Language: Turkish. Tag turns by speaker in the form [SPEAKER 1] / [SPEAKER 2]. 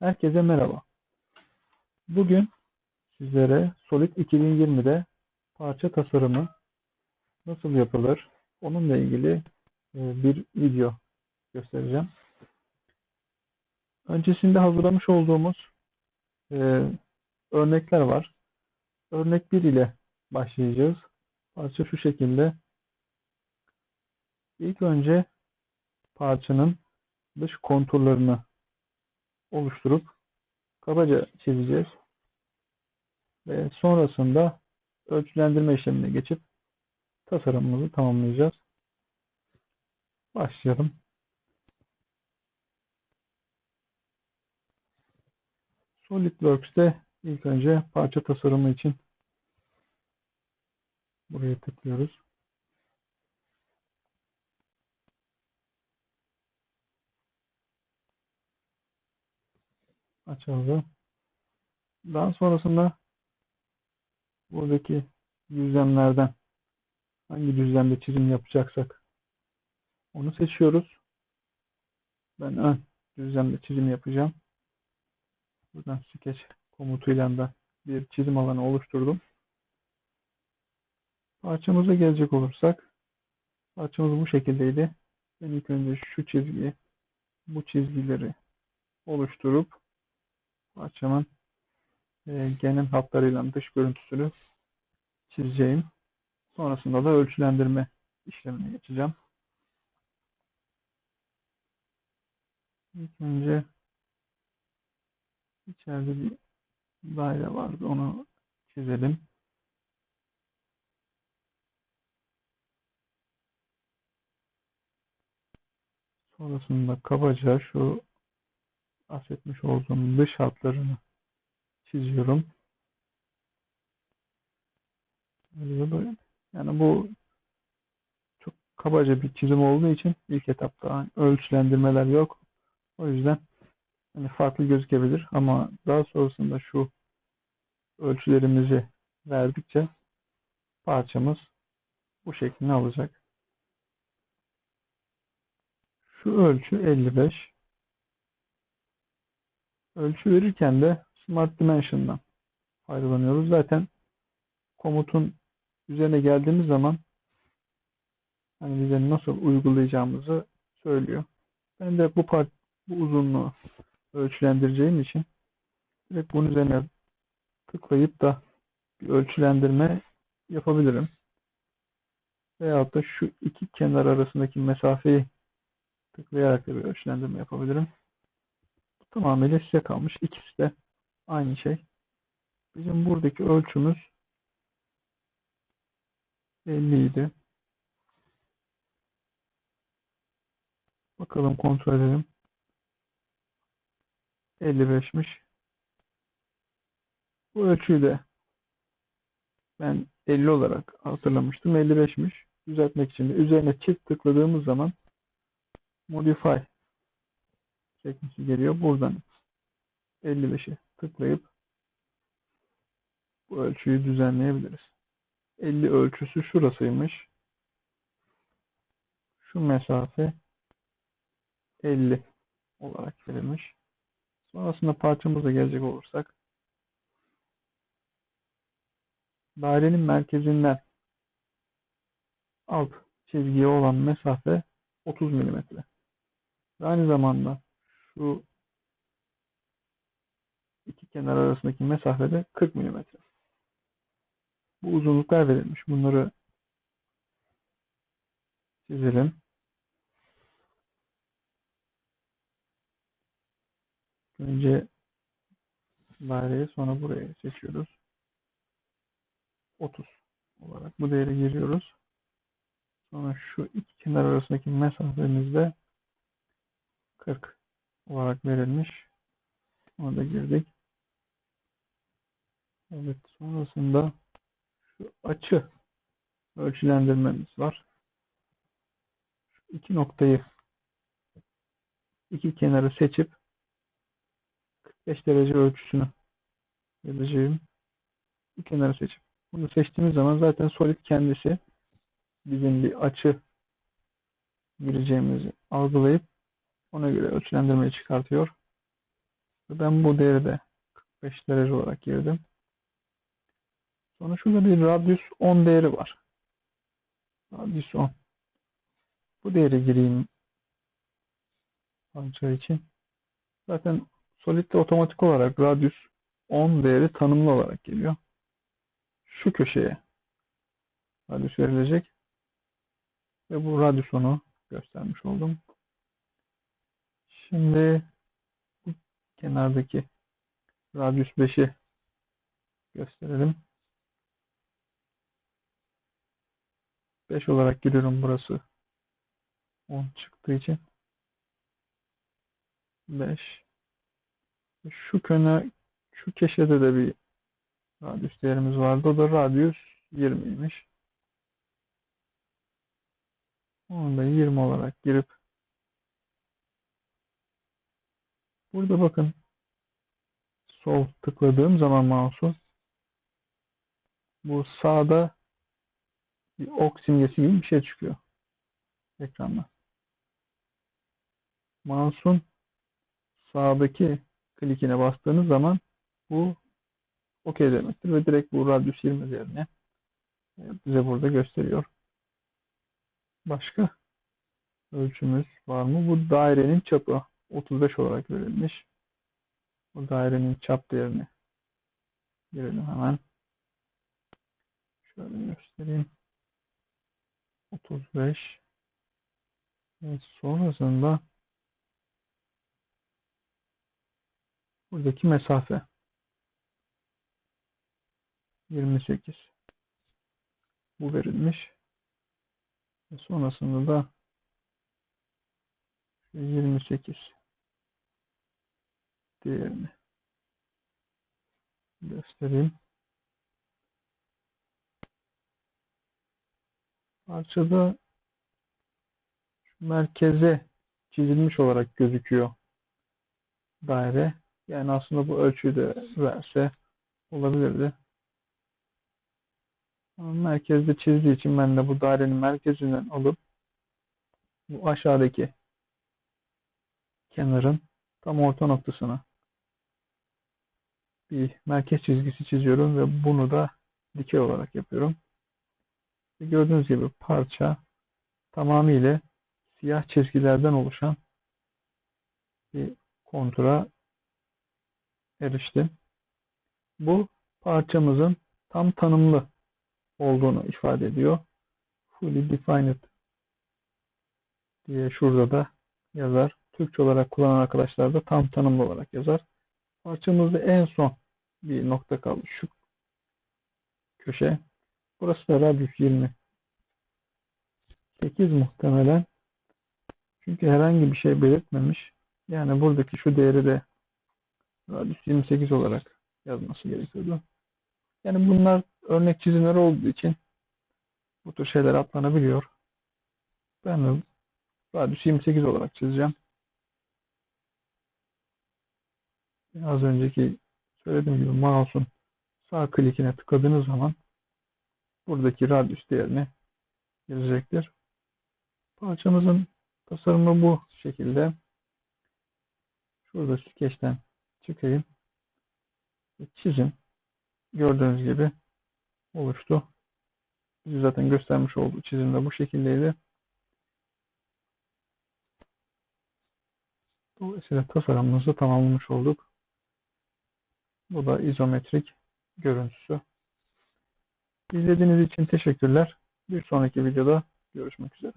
[SPEAKER 1] Herkese merhaba. Bugün sizlere Solid 2020'de parça tasarımı nasıl yapılır onunla ilgili e, bir video göstereceğim. Öncesinde hazırlamış olduğumuz e, örnekler var. Örnek 1 ile başlayacağız. Parça şu şekilde. İlk önce parçanın dış konturlarını oluşturup kabaca çizeceğiz. Ve sonrasında ölçülendirme işlemine geçip tasarımımızı tamamlayacağız. Başlayalım. SolidWorks'te ilk önce parça tasarımı için buraya tıklıyoruz. Açıldı. Daha sonrasında buradaki düzlemlerden hangi düzlemde çizim yapacaksak onu seçiyoruz. Ben ön düzlemde çizim yapacağım. Buradan sketch komutuyla da bir çizim alanı oluşturdum. Parçamıza gelecek olursak parçamız bu şekildeydi. Ben ilk önce şu çizgiyi bu çizgileri oluşturup parçamın e, genel hatlarıyla dış görüntüsünü çizeceğim. Sonrasında da ölçülendirme işlemine geçeceğim. İlk önce içeride bir daire vardı. Onu çizelim. Sonrasında kabaca şu bahsetmiş olduğum dış hatlarını çiziyorum. Yani bu çok kabaca bir çizim olduğu için ilk etapta ölçülendirmeler yok. O yüzden hani farklı gözükebilir ama daha sonrasında şu ölçülerimizi verdikçe parçamız bu şeklini alacak. Şu ölçü 55. Ölçü verirken de Smart Dimension'dan faydalanıyoruz. Zaten komutun üzerine geldiğimiz zaman hani bize nasıl uygulayacağımızı söylüyor. Ben de bu part bu uzunluğu ölçülendireceğim için direkt bunun üzerine tıklayıp da bir ölçülendirme yapabilirim. Veyahut da şu iki kenar arasındaki mesafeyi tıklayarak da bir ölçülendirme yapabilirim. Tamamıyla size kalmış. İkisi de aynı şey. Bizim buradaki ölçümüz 50 idi. Bakalım kontrol edelim. 55'miş. Bu ölçüyü de ben 50 olarak hatırlamıştım. 55'miş. Düzeltmek için de üzerine çift tıkladığımız zaman modify sekmesi geliyor. Buradan 55'i tıklayıp bu ölçüyü düzenleyebiliriz. 50 ölçüsü şurasıymış. Şu mesafe 50 olarak verilmiş. Sonrasında parçamıza gelecek olursak dairenin merkezinden alt çizgiye olan mesafe 30 mm. Aynı zamanda şu iki kenar arasındaki mesafede 40 mm. Bu uzunluklar verilmiş. Bunları çizelim. Önce daireyi sonra buraya seçiyoruz. 30 olarak bu değeri giriyoruz. Sonra şu iki kenar arasındaki mesafemizde 40 olarak verilmiş. Ona da girdik. Evet sonrasında şu açı ölçülendirmemiz var. Şu iki noktayı iki kenarı seçip 45 derece ölçüsünü vereceğim. Bu kenarı seçip bunu seçtiğimiz zaman zaten solid kendisi bizim bir açı gireceğimizi algılayıp ona göre ölçülendirmeyi çıkartıyor. Ben bu değeri de 45 derece olarak girdim. Sonra şurada bir radyus 10 değeri var. Radyus 10. Bu değeri gireyim parça için. Zaten Solid'de otomatik olarak radyus 10 değeri tanımlı olarak geliyor. Şu köşeye radyus verilecek. Ve bu radyus onu göstermiş oldum. Şimdi bu kenardaki radyus 5'i gösterelim. 5 olarak giriyorum burası. 10 çıktığı için. 5. Şu köne şu köşede de bir radyus değerimiz vardı. O da radyus 20'ymiş. Onu da 20 olarak girip burada bakın sol tıkladığım zaman mouse'u bu sağda bir ok simgesi gibi bir şey çıkıyor ekranda. Mouse'un sağdaki klikine bastığınız zaman bu OK demektir ve direkt bu radyus 20 üzerine e, bize burada gösteriyor. Başka ölçümüz var mı? Bu dairenin çapı 35 olarak verilmiş. Bu dairenin çap değerini girelim hemen. Şöyle göstereyim. 35 ve sonrasında buradaki mesafe 28 bu verilmiş ve sonrasında da 28 değerini göstereyim. Parçada merkeze çizilmiş olarak gözüküyor daire. Yani aslında bu ölçüyü de verse olabilirdi. Ama merkezde çizdiği için ben de bu dairenin merkezinden alıp bu aşağıdaki kenarın tam orta noktasına bir merkez çizgisi çiziyorum ve bunu da dikey olarak yapıyorum. Gördüğünüz gibi parça tamamıyla siyah çizgilerden oluşan bir kontura eriştim. Bu parçamızın tam tanımlı olduğunu ifade ediyor. Fully defined diye şurada da yazar. Türkçe olarak kullanan arkadaşlar da tam tanımlı olarak yazar. Parçamızda en son bir nokta kaldı. Şu köşe. Burası da radyus 20. 8 muhtemelen. Çünkü herhangi bir şey belirtmemiş. Yani buradaki şu değeri de radyus 28 olarak yazması gerekiyordu. Yani bunlar örnek çizimler olduğu için bu tür şeyler atlanabiliyor. Ben de radyus 28 olarak çizeceğim. Az önceki söylediğim gibi mouse'un sağ klikine tıkladığınız zaman buradaki radyus değerini girecektir. Parçamızın tasarımı bu şekilde. Şurada skeçten çıkayım. Çizim gördüğünüz gibi oluştu. Bizi zaten göstermiş olduğu çizimde bu şekildeydi. Dolayısıyla tasarımımızı tamamlamış olduk. Bu da izometrik görüntüsü. İzlediğiniz için teşekkürler. Bir sonraki videoda görüşmek üzere.